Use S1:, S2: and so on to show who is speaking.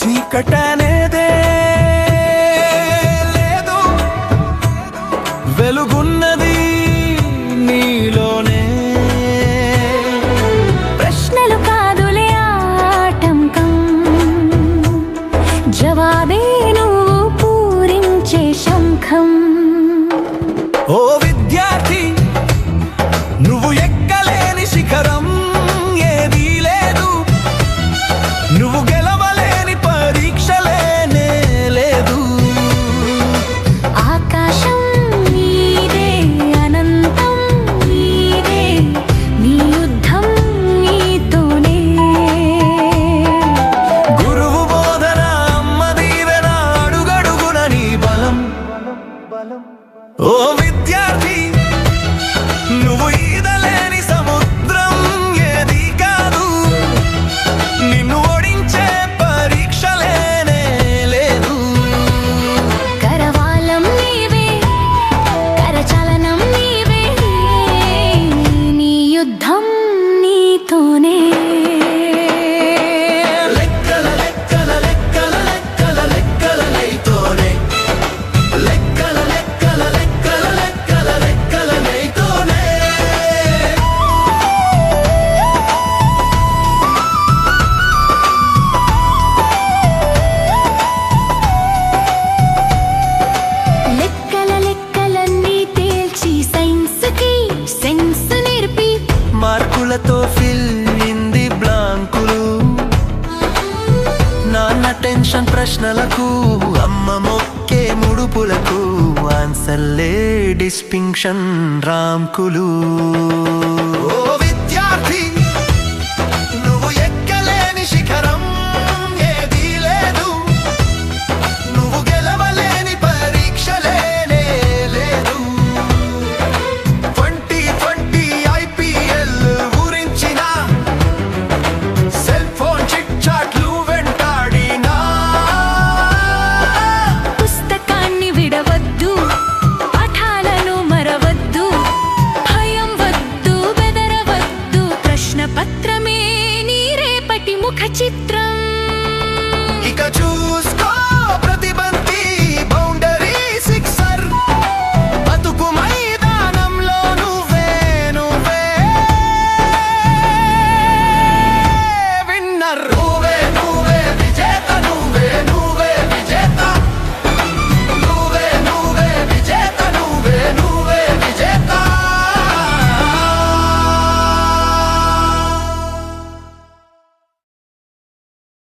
S1: చీకటనేదే loco కళ్ళతో ఫిల్లింది బ్లాంకులు. నాన్న tension ప్రశ్నలకు అమ్మ మొక్కే ముడుపులకు ఆన్సర్లే డిస్టింక్షన్ రాంకులు ముఖ చిత్రం ఇక చూసి